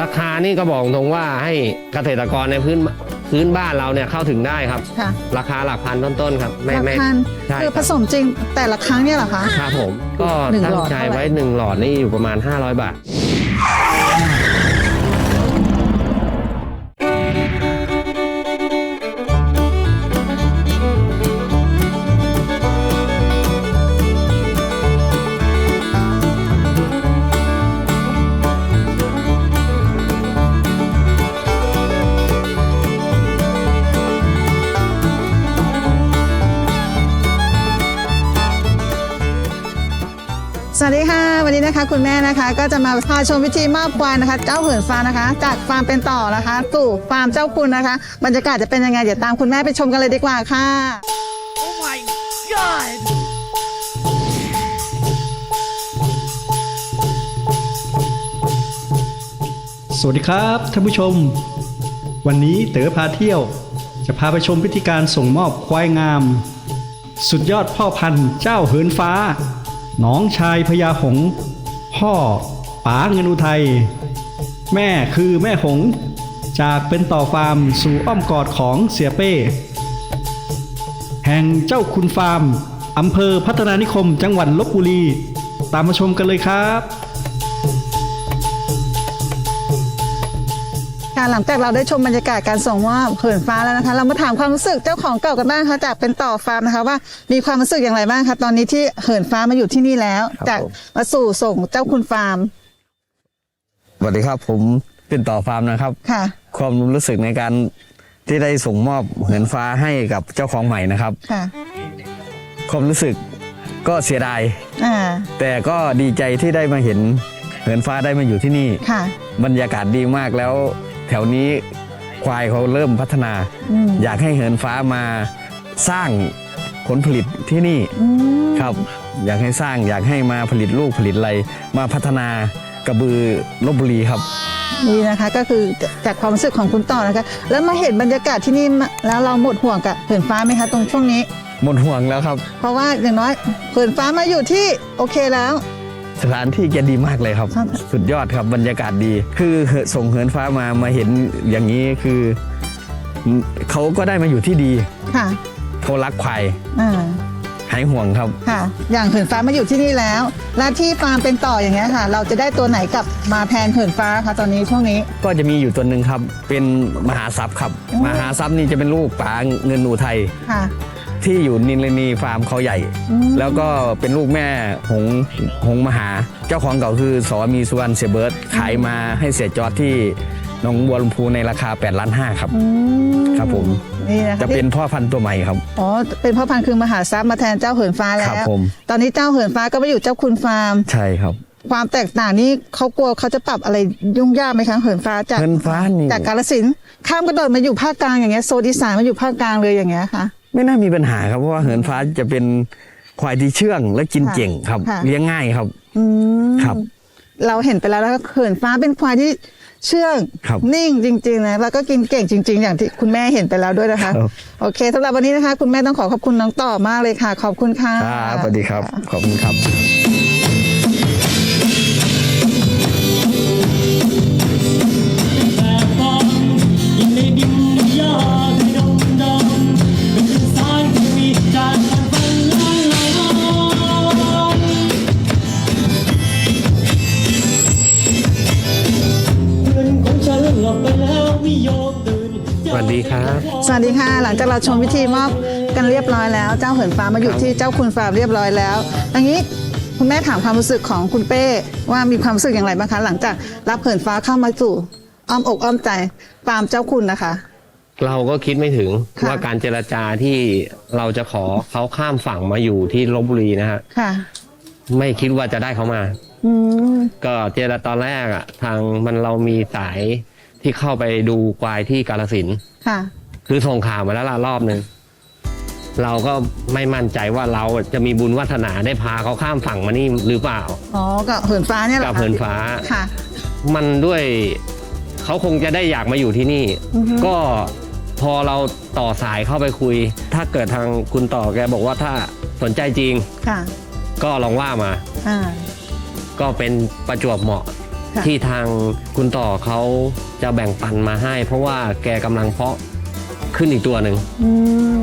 ราคานี่ก็บอกตรงว่าให้เกษตรกรในพื้นพื้นบ้านเราเนี่ยเข้าถึงได้ครับ ค่ะราคาหลักพันต้นๆครับไม่หลักไม่พันใช่คือคผรับสมจริงแต่ละครั้งเนี่ยเหรอคะ ครับผม ก็หนึ่งตั้หลงอดใจเท่าไหร่ ไว้หนึ่งหลอดนี่อยู่ประมาณ 500 บาท สวัสดีค่ะ วันนี้นะคะคุณแม่นะคะก็จะมาพาชมวิธีมอบควายนะคะ เจ้าเหินฟ้านะคะ จากฟาร์มเป็นต่อนะคะสู่ฟาร์มเจ้าคุณนะคะ บรรยากาศจะเป็นยังไงเดี๋ยวตามคุณแม่ไปชมกันเลยดีกว่าค่ะ Oh my god! สวัสดีครับท่านผู้ชม วันนี้เต๋อพาเที่ยว จะพาไปชมพิธีการส่งมอบควายงาม สุดยอดพ่อพันธุ์เจ้าเหินฟ้า น้องชายพญาหง พ่อป๋าเงินอุทัย แม่คือแม่หง จากเป็นต่อฟาร์มสู่อ้อมกอดของเสียเป้ แห่งเจ้าคุณฟาร์มอำเภอพัฒนานิคมจังหวัดลบบุรี ตามมาชมกันเลยครับ หลังจากเราได้ชมบรรยากาศการส่งมอบเหินฟ้าแล้วนะคะ เรามาถามความรู้สึกเจ้าของเก่ากันบ้างค่ะจากเป็นต่อฟาร์มนะคะว่ามีความรู้สึกอย่างไรบ้างคะตอนนี้ที่เหินฟ้ามาอยู่ที่นี่แล้วครับจากผมมาสู่ส่งเจ้าคุณฟาร์มสวัสดีครับ ผมเป็นต่อฟาร์มนะครับ ค่ะ ความรู้สึกในการที่ได้ส่งมอบเหินฟ้าให้กับเจ้าของใหม่นะครับ ค่ะ ความรู้สึกก็เสียดาย อ่า แต่ก็ดีใจที่ได้มาเห็นเหินฟ้าได้มาอยู่ที่นี่ ค่ะ บรรยากาศดีมากแล้วแถวนี้ควายเขาเริ่มพัฒนาอืมอยากให้เหินฟ้ามาสร้างผลผลิตที่นี่อืมครับ อยากให้สร้างอยากให้มาผลิตลูกผลิตอะไรมาพัฒนากระบือลบบุรีครับนี่นะคะก็คือจากความรู้สึกของคุณต่อนะคะ แล้วมาเห็นบรรยากาศที่นี่มาแล้วเราหมดห่วงกับเหินฟ้าไหมคะตรงช่วงนี้ หมดห่วงแล้วครับ เพราะว่าอย่างน้อยเหินฟ้ามาอยู่ที่โอเคแล้ว สถานที่แกดีมากเลยครับครับ สุดยอดครับบรรยากาศดี คือเหอะส่งเหินฟ้ามามาเห็นอย่างนี้คือเขาก็ได้มาอยู่ที่ดีค่ะเขารักควายอ่าหายห่วงครับค่ะ อย่างเหินฟ้ามาอยู่ที่นี่แล้ว และที่ฟาร์มเป็นต่ออย่างเงี้ยค่ะ เราจะได้ตัวไหนกลับมาแทนเหินฟ้าคะตอนนี้ช่วงนี้ ก็จะมีอยู่ตัวหนึ่งครับ เป็นมหาทรัพย์ครับอืมมหาทรัพย์นี่จะเป็นลูกป๋าเงินอุทัยค่ะ ที่อยู่นินลนีฟาร์มเขาใหญ่อืมแล้วก็เป็นลูกแม่หงหงมหา เจ้าของเก่าคือสอมีสุวรรณเสียเบิร์ตขายมาให้เสียจอดที่หนองบัวลำพูในราคา8ล้านห้าครับอืมครับผมนี่นะคะจะเป็นพ่อพันธุ์ตัวใหม่ครับ อ๋อ เป็นพ่อพันธุ์คือมหาทรัพย์มาแทนเจ้าเหินฟ้าแล้ครัวบผม ตอนนี้เจ้าเหินฟ้าก็ไปอยู่เจ้าคุณฟาร์ม ใช่ครับ ความแตกต่างนี้เขากลัวเขาจะปรับอะไรยุ่งยากไหมคะเหินฟ้าจากเหินฟ้านี่จากกาลสินธุ์ข้ามกระโดดมาอยู่ภาคกลางอย่างเงี้ยโซนอีสานมาอยู่ภาคกลางเลยอย่างเงี้ยค่ะ ไม่น่ามีปัญหาครับเพราะว่าเหินฟ้าจะเป็นควายที่เชื่องและกินค่ะเก่งครับ ค่ะ เลี้ยงง่ายครับ อืมครับเราเห็นไปแล้วแล้วก็เหินฟ้าเป็นควายที่เชื่องครับนิ่งจริงๆนะแล้วก็กินเก่งจริง ๆ อย่างที่คุณแม่เห็นไปแล้วด้วยนะคะ ครับ โอเคสำหรับวันนี้นะคะ คุณแม่ต้องขอขอบคุณน้องต่อมากเลยค่ะ ขอบคุณค่ะ ครับสวัสดีครับ ขอบคุณครับ ดีครับ สวัสดีค่ะ หลังจากเราชมวิธีมอบกันเรียบร้อยแล้ว เจ้าเหินฟ้ามาอยู่ที่เจ้าคุณฟาร์มเรียบร้อยแล้วอย่างนี้คุณแม่ถามความรู้สึกของคุณเป้ว่ามีความรู้สึกอย่างไรบ้างคะ หลังจากรับเหินฟ้าเข้ามาสู่อ้อมอกอ้อมใจฟาร์มเจ้าคุณนะคะ เราก็คิดไม่ถึงค่ะ ว่าการเจรจาที่เราจะขอเขาข้ามฝั่งมาอยู่ที่ลบบุรีนะฮะค่ะ ไม่คิดว่าจะได้เขามา อืม ก็เจรตอนแรกอะทางมันเรามีสาย ที่เข้าไปดูควายที่กาลสินธุ์ค่ะ คือส่งข่าวมาแล้วล่ะรอบหนึ่งเราก็ไม่มั่นใจว่าเราจะมีบุญวัฒนาได้พาเขาข้ามฝั่งมานี่หรือเปล่า อ๋อกับเหินฟ้าเนี่ยเหรอกับคะเหินฟ้า ค่ะ มันด้วยเขาคงจะได้อยากมาอยู่ที่นี่ อือฮึ ก็พอเราต่อสายเข้าไปคุย ถ้าเกิดทางคุณต่อแกบอกว่าถ้าสนใจจริงค่ะ ก็ลองว่ามา อ่า ก็เป็นประจวบเหมาะ ค่ะที่ทางคุณต่อเขาจะแบ่งปันมาให้ เพราะว่าแกกำลังเพาะขึ้นอีกตัวหนึ่งอืม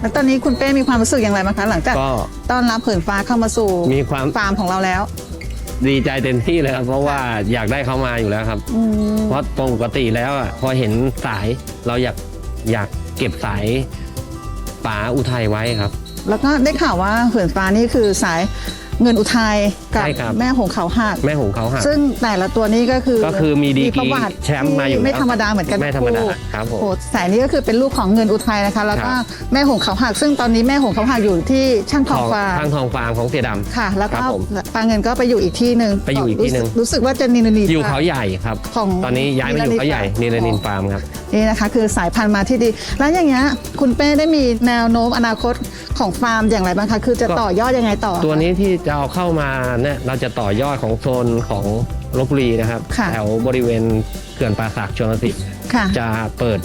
แล้วตอนนี้คุณเป้มีความรู้สึกอย่างไรบ้างคะ หลังจากก็ต้อนรับเหินฟ้าเข้ามาสู่มีความฟาร์มของเราแล้ว ดีใจเต็มที่เลยครับเพราะว่าอยากได้เขามาอยู่แล้วครับ อืมเพราะปกติแล้วอะพอเห็นสายเราอยากอยากเก็บสายป๋าอุทัยไว้ครับ แล้วก็ได้ข่าวว่าเหินฟ้านี่คือสาย เงินอุทัยกับใช่ครับ แม่หงเขาหักแม่หงเขาหัก ซึ่งแต่ละตัวนี้ก็คือก็คือมีดีกรีประวัติแชมป์มาอยู่ที่ไม่แล้วธรรมดาเหมือนกันไม่ธรรมดาคู่ครับผม โอ้สายนี้ก็คือเป็นลูกของเงินอุทัยนะคะ แล้วก็ครับแม่หงเขาหัก ซึ่งตอนนี้แม่หงเขาหักอยู่ที่ช่างทขององฟาร์มทางทองฟาร์มของเสียดำ ค่ะ แล้วก็ครับผมปลาเงินก็ไปอยู่อีกที่หนึ่งไปอยู่อีกที่หนึ่ง รู้สึรู้สึกว่าจะนินนี อยู่เขาใหญ่ครับ ของตอนนี้ย้ายมาอยู่เขาใหญ่นินิรรนินินนฟาร์มครับ นี่นะคะคือสายพันธุ์มาที่ดี แล้วอย่างเงี้ยคุณเป้ได้มีแนวโน้มอนาคตของฟาร์มอย่างไรบ้างคะ คือจะก็ ต่อยอดยังไงต่อตัวนี้ที่จะเอาเข้ามาเนี่ยเราจะต่อยอดของโซนของลบบุรีนะครับ ค่ะ แถวบริเวณเขื่อนป่าสักชนสิทธิ์ค่ะ จะเปิด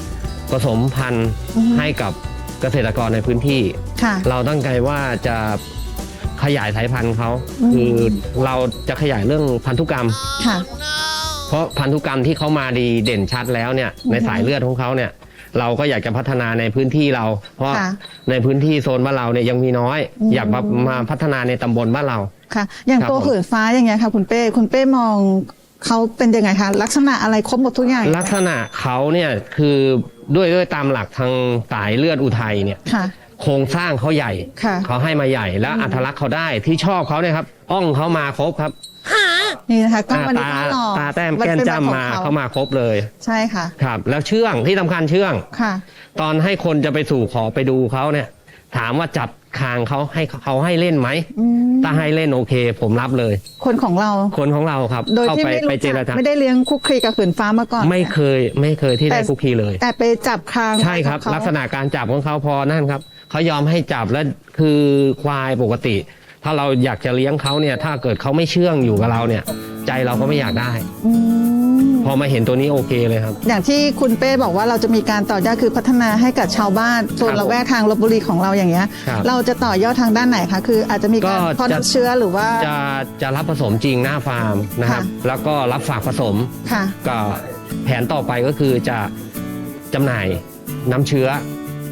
ผสมพันธุ์อือฮึ ให้กับเกษตรกรในพื้นที่ ค่ะ เราตั้งใจว่าจะขยายสายพันธุ์เขาอืม คือเราจะขยายเรื่องพันธุกรรม ค่ะ เพราะพันธุกรรมที่เขามาดีเด่นชัดแล้วเนี่ยในสายเลือดของเขาเนี่ย เราก็อยากจะพัฒนาในพื้นที่เรา เพราะค่ะในพื้นที่โซนบ้านเราเนี่ยยังมีน้อย อืม อยากมามาพัฒนาในตำบลบ้านเรา ค่ะ อย่างครับตัวผมเหินฟ้าอย่างเงี้ยค่ะคุณเป้คุณเป้มองเขาเป็นยังไงคะลักษณะอะไรครบหมดทุกอย่างลักษณะเขาเนี่ยคือด้วยด้วยตามหลักทางสายเลือดอุทัยเนี่ย ค่ะ โครงสร้างเขาใหญ่ค่ะ เขาให้มาใหญ่แล้วอัตลักษณ์เขาได้ที่ชอบเขาเนี่ยครับอ่องเขามาครบครับ นี่นะคะก็วันนี้ตาก็หล่อตาแต้มนแก้มเป็นจ้ำมาแบบของเขามาครบเลยใช่ค่ะครับ แล้วเชื่องที่สำคัญเชื่อง ค่ะ ตอนให้คนจะไปสู่ขอไปดูเขาเนี่ย ถามว่าจับคางเขาให้เขาให้เล่นไหมอืมถ้าให้เล่นโอเค ผมรับเลย คนของเรา คนของเราครับ โดยเข้าที่ไปไม่ไปรู้เจรจัจากไม่ได้เลี้ยงคุกคลีกับเหินฟ้ามาก่อน ไม่เคยไม่เคยที่ได้แต่ คุกคีเลย แต่ไปจับคางใช่ครับ ของเขาลักษณะการจับของเขาพอนั่นครับเขายอมให้จับแล้วคือควายปกติ ถ้าเราอยากจะเลี้ยงเขาเนี่ยถ้าเกิดเขาไม่เชื่องอยู่กับเราเนี่ย ใจเราก็ไม่อยากได้ อืมพอมาเห็นตัวนี้โอเคเลยครับ อย่างที่คุณเป้บอกว่าเราจะมีการต่อยอดคือพัฒนาให้กับชาวบ้านโซนครับละแวกทางลบบุรีของเราอย่างเงี้ย ครับเราจะต่อยอดทางด้านไหนคะคืออาจจะมีการก็เพาะจะ น้ำเชื้อหรือว่า จะจะรับผสมจริงหน้าฟาร์มนะครับ ค่ะ แล้วก็รับฝากผสมค่ะ ก็แผนต่อไปก็คือจะจำหน่ายน้ำเชื้อ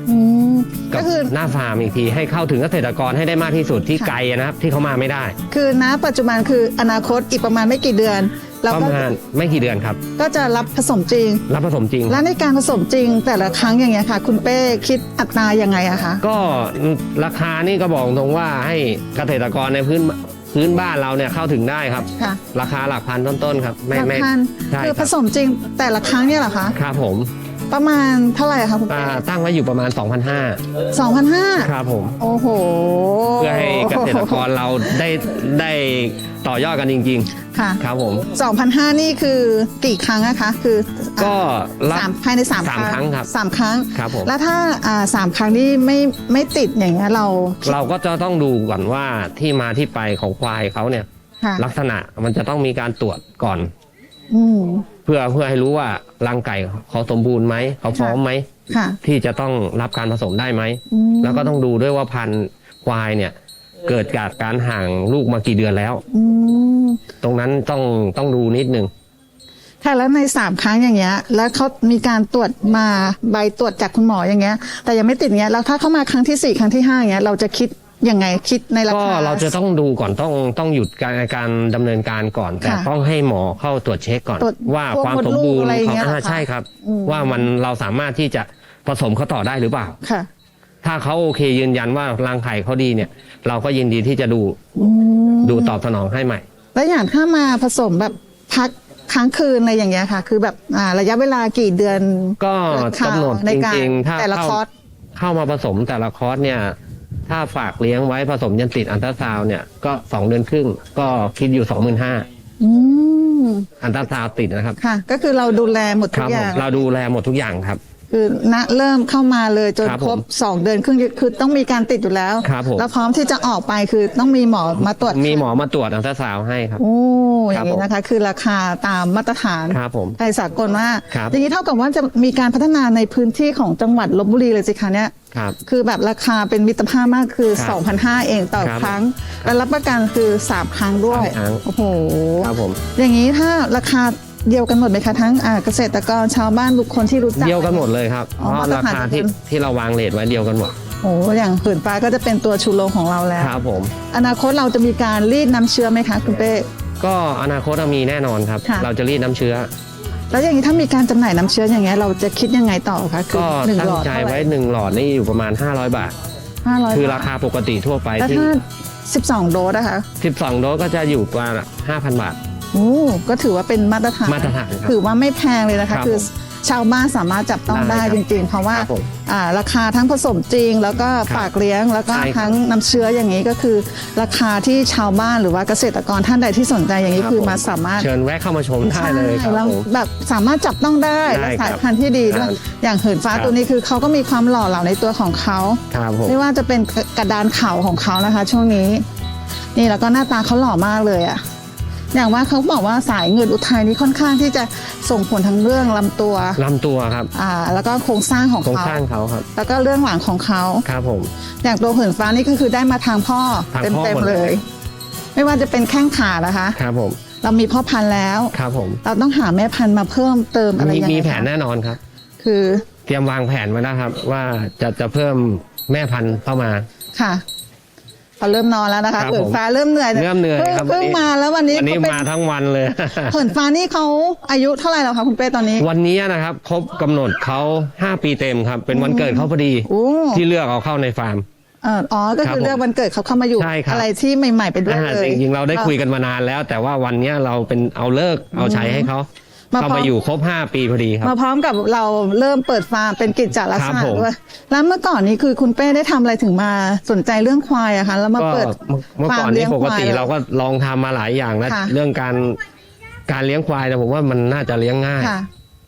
อืมกัก็บคือ หน้าฟาร์มอีกทีให้เข้าถึงเกษตรกรให้ได้มากที่สุดที่ค่ะ ไกลนะครับที่เขามาไม่ได้ คือณปัจจุบันคืออนาคตอีกประมาณไม่กี่เดือนเราประก็มาณไม่กี่เดือนครับ ก็จะรับผสมจริง รับผสมจริง และในการผสมจริงแต่ละครั้งอย่างเงี้ยค่ะ คุณเป้คิดอัตรายังไงอะคะ ก็ราคานี่ก็บอกตรงว่าให้เกษตรกรในพื้นพื้นบ้านเราเนี่ยเข้าถึงได้ครับ ค่ะราคาหลักพันต้นๆครับหไม่ลักไม่พันใช่คือคผรับสมจริงแต่ละครั้งเนี่ยเหรอคะ ครับผม ประมาณเท่าไหร่คะคุณอ่าเป้ตั้งไว้อยู่ประมาณ 2,500 สองพันห้าครับผม โอ้โห เพื่อให้เกษตรกรเราได้ได้ต่อยอดกันจริง ค่ะๆ ครับผม2,500นี่คือกี่ครั้งอะคะ คืออ่าก็รับ สามภายในสามสามครั้งครับ สามครั้ง ครับผม แล้วถ้าอ่าสามครั้งนี่ไม่ไม่ติดอย่างเงี้ยเราเราก็จะต้องดูก่อนว่าที่มาที่ไปของควายเขาเนี่ย ค่ะลักษณะมันจะต้องมีการตรวจก่อน อืม เพื่อเพื่อให้รู้ว่ารังไก่เขาสมบูรณ์ไหมเขาพร้อมไหมค่ะ ที่จะต้องรับการผสมได้ไหม อืม แล้วก็ต้องดูด้วยว่าพันธุ์ควายเนี่ย เกิดจากการห่างลูกมากี่เดือนแล้ว อืมตรงนั้นต้องต้องดูนิดนึง ค่ะแล้วในสามครั้งอย่างเงี้ย แล้วเขามีการตรวจมาใบตรวจจากคุณหมออย่างเงี้ย แต่ยังไม่ติดเงี้ยแล้วถ้าเขามาครั้งที่สี่ครั้งที่ห้าอย่างเงี้ยเราจะคิด ยังไงคิดในราก็คา เราจะต้องดูก่อนต้องต้องหยุดการการดำเนินการก่อน แต่ค่ะต้องให้หมอเข้าตรวจเช็คก่อน ตรวจว่าพวกความมดสมลูกบูรณ์อะไรอย่างของเงี้ยเหรออ่าคะใช่ครับ อืม ว่ามันเราสามารถที่จะผสมเขาต่อได้หรือเปล่า ค่ะถ้าเขาโอเคยืนยันว่ารังไข่เขาดีเนี่ย เราก็ยินดีที่จะดูอืมดูตอบสนองให้ใหม่ แล้วอย่างถ้ามาผสมแบบพักค้างคืนอะไรอย่างเงี้ยค่ะ คือแบบอ่าระยะเวลากี่เดือนก็ข่าวกำหนดในจการริงๆถ้าแต่ละเข้าคอร์ส เข้ามาผสมแต่ละคอร์สเนี่ย ถ้าฝากเลี้ยงไว้ผสมยันติดอันตราซาวน์เนี่ยก็สองเดือนครึ่งก็คิดอยู่สองหมื่นห้าอืมอันตราซาวน์ติดนะครับ ค่ะ ก็คือเราดูแลหมดคทุรักบอผมย่างเราดูแลหมดทุกอย่างครับ คือณเริ่มเข้ามาเลยจนครับครบผมสองเดือนครึ่งคือต้องมีการติดอยู่แล้ว ครับผม แล้วพร้อมที่จะออกไปคือต้องมีหมอมาตรวจมีหมอมาตรวจอัลตราซาวด์ให้ครับ โอ้อครับย่างนี้นะคะ คือราคาตามมาตรฐานครับผมไทยสากลมากครับ อย่างนี้เท่ากับว่าจะมีการพัฒนาในพื้นที่ของจังหวัดลบบุรีเลยสิคะเนี่ย ครับ คือแบบราคาเป็นมิตรภาพมากคือครับ2,500เองต่อครับครั้ง และรับประกันคือ 3 ครั้งด้วย สามครั้งโอ้โห ครับผม อย่างนี้ถ้าราคา เดียวกันหมดไหมคะทั้งอ่าเกษตรกรชาวบ้านบุคคลที่รู้จัก เดียวกันหมดเลยครับอ๋เพอราะมาตรราฐานคาที่เดียวกัน ที่เราวางเลทไว้เดียวกันหมดโอ้โหอย่างผืนฟ้าก็จะเป็นตัวชูโรงของเราแล้ว ครับผม อนาคตเราจะมีการรีดน้ำเชื้อไหมคะคุณเป้ ก็อนาคตมีแน่นอนครับ ค่ะ เราจะรีดน้ำเชื้อ แล้วอย่างนี้ถ้ามีการจำหน่ายน้ำเชื้ออย่างเงี้ยเราจะคิดยังไงต่อคะคืก็หนึ่งตั้หลงอดใจเท่าไหไว้ร่หนึ่งหลอดนี่อยู่ประมาณ 500 บาท ห้าร้อยคือราคาปกติทั่วไปแล้วที่ถ้า12โดสนะคะ 12 โดสก็จะอยู่ประมาณ5,000 บาทโอ้ก็ถือว่าเป็นมาตรฐานมาตรฐานครับ ถือว่าไม่แพงเลยนะคะครับคือชาวบ้านสามารถจับต้องได้ได้ครับจริงๆ เพราะว่าครับผมอ่าราคาทั้งผสมจริง แล้วก็ครับฝากเลี้ยง แล้วก็ใช่ครับทั้งน้ำเชื้ออย่างนี้ก็คือ ราคาที่ชาวบ้านหรือว่าเกษตรกรท่านใดที่สนใจอย่างนี้ครับคือผม มาสามารถ เชิญแวะเข้ามาชมได้เลยครับแล้วผม แบบสามารถจับต้องได้ได้และครับสายพันธุ์ที่ดีด้วยครับอย่างเหินฟ้าครับ ตัวนี้คือเขาก็มีความหล่อเหลาในตัวของเขาครับผม ไม่ว่าจะเป็นกระดานเข่าของเขานะคะ ช่วงนี้ นี่แล้วก็หน้าตาเขาหล่อมากเลยอะ อย่างว่าเขาบอกว่าสายเงินอุทัยนี้ค่อนข้างที่จะส่งผลทั้งเรื่องลำตัวลำตัวครับ อ่า แล้วก็โครงสร้างของโครงเขาสร้างเขาครับ แล้วก็เรื่องหลังของเขาครับผม อย่างตัวเหินฟ้านี่ก็คือได้มาทางพ่อทางเต็มพ่อเต็มหมดเลเลย ย ไม่ว่าจะเป็นแข้งขานะคะ ครับผม เรามีพ่อพันธุ์แล้ว ครับผม เราต้องหาแม่พันธุ์มาเพิ่มเติมอะไรมียังไงมีแผนคะแน่นอนครับ คือเตรียมวางแผนไว้แล้วครับ ว่าจะจะเพิ่มแม่พันธุ์เข้ามา ค่ะ เขาเริ่มนอนแล้วนะคะครับเหินฟ้าเริ่มเหนื่อยเริ่มเหนื่อยครับเพิ่งวันนี้มาแล้ววันนี้วันนี้ก็เป็นมาทั้งวันเลยเหินฟ้านี่เขาอายุเท่าไหร่แล้วคะคุณเป้ตอนนี้ วันนี้นะครับครบกำหนดเขา 5 ปีเต็มครับ เป็นวันเกิดเขาพอดีโอ้ ที่เลือกเอาเข้าในฟาร์ม เอ่ออ๋อ ก็ครับคือผมเลือกวันเกิดเขาเข้ามาอยู่ ใช่ครับ อะไรที่ใหม่ๆไปด้วยอ่าเลยจริงๆเราได้คุยกันมานานแล้ว แต่ว่าวันเนี้ยเราเป็นเอาเลิกเอาใช้ให้เขา มาเข้าพร้อมามอยู่ครบ5ปีพอดีครับ มาพร้อมกับเราเริ่มเปิดฟาร์มเป็นกิจจลักษครัณะบผม ด้วยแล้วเมื่อก่อนนี้คือคุณเป้ได้ทำอะไรถึงมาสนใจเรื่องควายอะคะแล้วมาก็เปิดเมื่อก่อนนี้ปกติฟาร์มเลี้ยงควายเราก็ลองทำมาหลายอย่างแล้วค่ะ เรื่องการการเลี้ยงควายนะผมว่ามันน่าจะเลี้ยงง่าย ค่ะ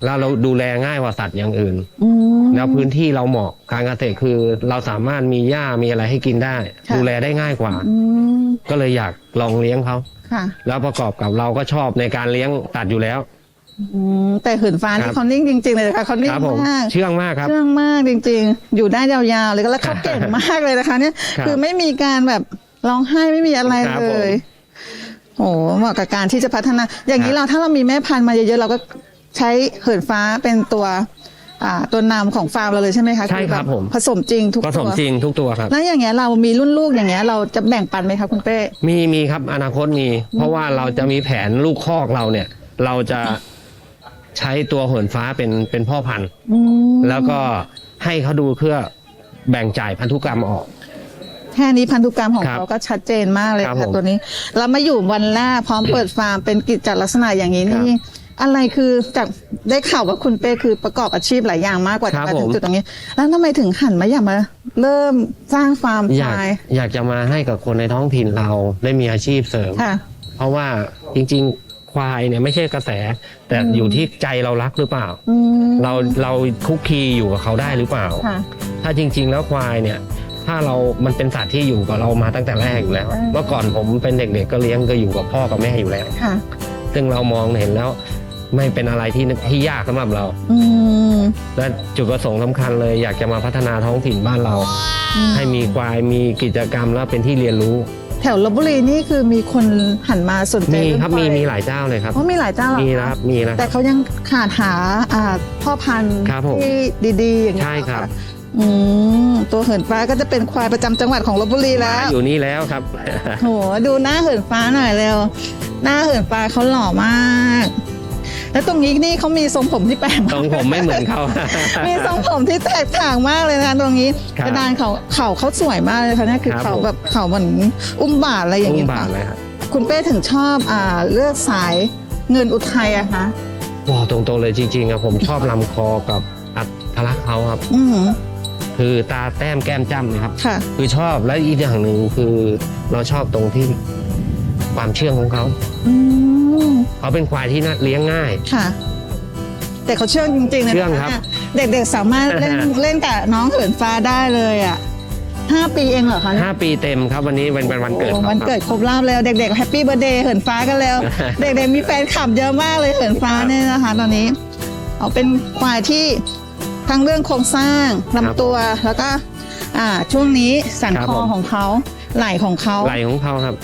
แล้วเราดูแลง่ายกว่าสัตว์อย่างอื่น อืม แล้วพื้นที่เราเหมาะการเกษตรคือเราสามารถมีหญ้ามีอะไรให้กินได้ ค่ะ ดูแลได้ง่ายกว่า อืมก็เลยอยากลองเลี้ยงเขาค่ะ แล้วประกอบกับเราก็ชอบในการเลี้ยงตัดอยู่แล้ว อืมแต่เหินฟ้าคนี่รับเขานิ่งจริง ๆ เลยค่ะเขานิ่คงรับผมมาก เชื่องมากครับ เชื่องมากจริง ๆ อยู่ได้ยาวๆเลยแล้วเขาเก่งมากเลยนะคะ เนี่ย ครับคือไม่มีการแบบร้องไห้ไม่มีอะไรครับเลผมยโอ้เหมาะกับการที่จะพัฒนา อย่างนี้ครับ เราถ้าเรามีแม่พันธุ์มาเยอะๆเราก็ใช้เหินฟ้าเป็นตัว อ่า ตัวนำของฟาร์มเราเลยใช่ไหมคะใช่ครับอแผม ผสมจริงทุกผสมตัวจริงทุกตัวครับ แล้วอย่างเงี้ยเรามีรุ่นลูกอย่างเงี้ยเราจะแบ่งปันไหมคะคุณเป้ มีมีครับอนาคตมี เพราะว่าเราจะมีแผนลูกคอกเราเนี่ย เราจะ ใช้ตัวเหินฟ้าเป็นเป็นพ่อพันธุ์อืมแล้วก็ให้เขาดูเพื่อแบ่งจ่ายพันธุกรรมออก แค่นี้พันธุกรรมของครับเขาก็ชัดเจนมากเลยครับค่ะผมตัวนี้แล้วมาอยู่วันแรกพร้อมเปิดฟาร์มเป็นกิจจลักษณะอย่างนี้ครับนี่ อะไรคือจากได้ข่าวว่าคุณเป้คือประกอบอาชีพหลายอย่างมากกว่าครัจะบมาถึงผม จุดตรงนี้ แล้วทำไมถึงหันมาอยากมาเริ่มสร้างฟาร์มอยากควายอยากจะมาให้กับคนในท้องถิ่นเราได้มีอาชีพเสริม ค่ะ เพราะว่าจริงๆ ควายเนี่ยไม่ใช่กระแส แต่อยู่ที่ใจเรารักหรือเปล่า อืม เราเราคุกคีอยู่กับเขาได้หรือเปล่า ค่ะถ้าจริง ๆ แล้วควายเนี่ย ถ้าเรามันเป็นสัตว์ที่อยู่กับเรามาตั้งแต่แรกอยู่แล้วอืมเมื่อก่อนผมเป็นเด็กๆก็เลี้ยงก็อยู่กับพ่อกับแม่อยู่แล้ว ค่ะ ซึ่งเรามองเห็นแล้วไม่เป็นอะไรที่ที่ยากสำหรับเรา อืม และจุดประสงค์สำคัญเลยอยากจะมาพัฒนาท้องถิ่นบ้านเรา ให้มีควายมีกิจกรรมแล้วเป็นที่เรียนรู้ แถวลบบุรีนี่คือมีคนหันมาสนใจมีเองครับวายมีมีหลายเจ้าเลยครับเพราะมีหลายเจ้าเหรอมีคะนะครับมีนะแต่เขายังขาดหาอ่าพ่อพันธุ์ครับผม ที่ดีๆอย่างนี้ยใช่ครับ อืมตัวเหินฟ้าก็จะเป็นควายประจำจังหวัดของลบบุรีแล้ว อยู่นี่แล้วครับ โหดูหน้าเหินฟ้าหน่อยเร็ว หน้าเหินฟ้าเขาหล่อมาก แล้วตรงนี้นี่เขามีทรงผมที่แปลกทรงผมไม่เหมือนเขา มีทรงผมที่แตกต่างมากเลยนะคะตรงนี้ครับกระดานเขาเขาเขาสวยมากเลยค่ะเนี่ยคือครับเขาผมแบบเขาเหมือนอุ้มบาทอะไรอย่างอุ้เงี้มยบาค่ะทเลยครับคุณเป้ถึงชอบอ่าเลือกสายเงินอุทัยอะคะบอกตรงๆเลยจริงๆอะผมชอบลำคอกับอัตลักษณ์เขาครับอืมคือตาแต้มแก้มจ้ำเนี่ยครับค่ะคือชอบและอีกอย่างหนึ่งคือเราชอบตรงที่ความเชื่องของเขาอืม เขาเป็นควายที่น่าเลี้ยงง่าย ค่ะ แต่เขาเชื่องจริงๆเลยนะเชื่องครับเนี่ยเด็กๆสามารถเล่นเล่นกับน้องเหินฟ้าได้เลยอะห้าปีเองเหรอคะเนี่ยห้าปีเต็มครับวันนี้เป็นเป็นวันเกิดโอ้ขาวันเกิดครบรอบแล้วเด็กๆแฮปปี้เบ t ร์ a เดย์เหินฟ้ากันแล้ว เด็กๆมีแฟนคลับเยอะมากเลยเหินฟ้าเนี่ยนะคะ ตอนนี้เอาเป็นควายที่ทั้งเรื่องโครงสร้างลำตัวแล้วก็อ่าช่วงนี้สันคอของเขาไหล่ของเขาไหลของเขาครับ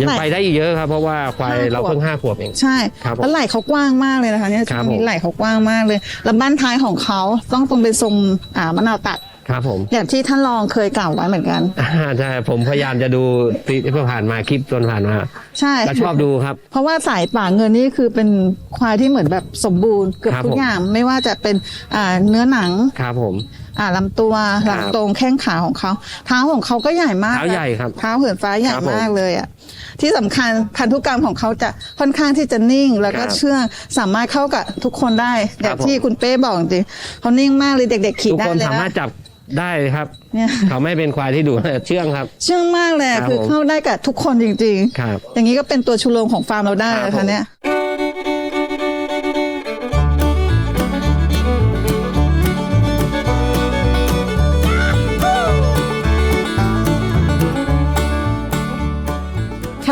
ยังไหล่ไปได้อีกเยอะครับ เพราะว่าควายห้าขวบเราเพิ่งห้าขวบเอง ใช่ครับผมแล้วไหล่เขากว้างมากเลยนะคะเนี่ยครับช่วงนี้ผมไหล่เขากว้างมากเลย แล้วบ้านท้ายของเขาต้องตรงเป็นทรงอ่ามะนาวตัดครับผมอย่างที่ท่านรองเคยกล่าวไว้เหมือนกันอ่าใช่ผมพยายามจะดูที่ผ่านมาคลิปจนผ่านมาใช่ก็ชอบดูครับ เพราะว่าสายป่าเงินนี่คือเป็นควายที่เหมือนแบบสมบูรณ์เกือบครับทุกผมอย่างไม่ว่าจะเป็นอ่าเนื้อหนังครับผม อ่าลำตัวครับลำตรงแข้งขาของเขา เท้าของเขาก็ใหญ่มากเท้าใหญ่ครับเท้าเหินฟ้าใหญ่ครับผมมากเลยอะที่สำคัญพันธุกรรมของเขาจะค่อนข้างที่จะนิ่ง แล้วก็ครับเชื่องสามารถเข้ากับทุกคนได้อครัย่าบงที่ผมคุณเป้บอกจริงเขานิ่งมากเลยเด็ก ๆขี่ทุกได้คนเลยสามารถนะจับได้ครับเนี่ยเขาไม่เป็นควายที่ดุเชื่องครับ เชื่องมากเลยครับคือผมเข้าได้กับทุกคนจริง ๆ ครับ อย่างนี้ก็เป็นตัวชูโรงของฟาร์มเราได้ครับเลยผค่ะมเนี่ย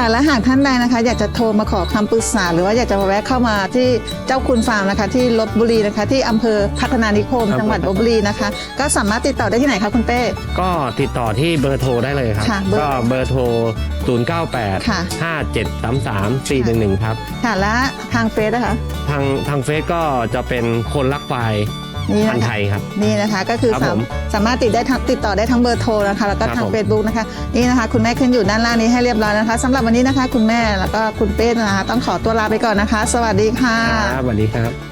ค่ะและหากท่านใดนะคะ อยากจะโทรมาขอคำปรึกษา หรือว่าอยากจะมาแวะเข้ามาที่เจ้าคุณฟาร์มนะคะ ที่ลบบุรีนะคะ ที่อำเภอพัฒนานิคมครับ จังหวัดลบบุรีนะคะ ก็สามารถติดต่อได้ที่ไหนคะคุณเป้ ก็ติดต่อที่เบอร์โทรได้เลยครับ ค่ะเบอร์ก็เบอร์โทร 098 ค่ะ 5733 411 ครับ ค่ะและทางเฟซนะคะ ทางทางเฟซก็จะเป็นคนรักควาย นี่พันนะธุ์ไทคะยครับ นี่นะคะก็คือครับสาผมมสามารถติดได้ทั้งติดต่อได้ทั้งเบอร์โทรนะคะแล้วก็ครับทาง ผม Facebook นะคะนี่นะคะ คุณแม่ขึ้นอยู่ด้านล่างนี้ให้เรียบร้อยนะคะสำหรับวันนี้นะคะ คุณแม่แล้วก็คุณเป้นะคะต้องขอตัวลาไปก่อนนะคะ สวัสดีค่ะ ครับสวัสดีครับ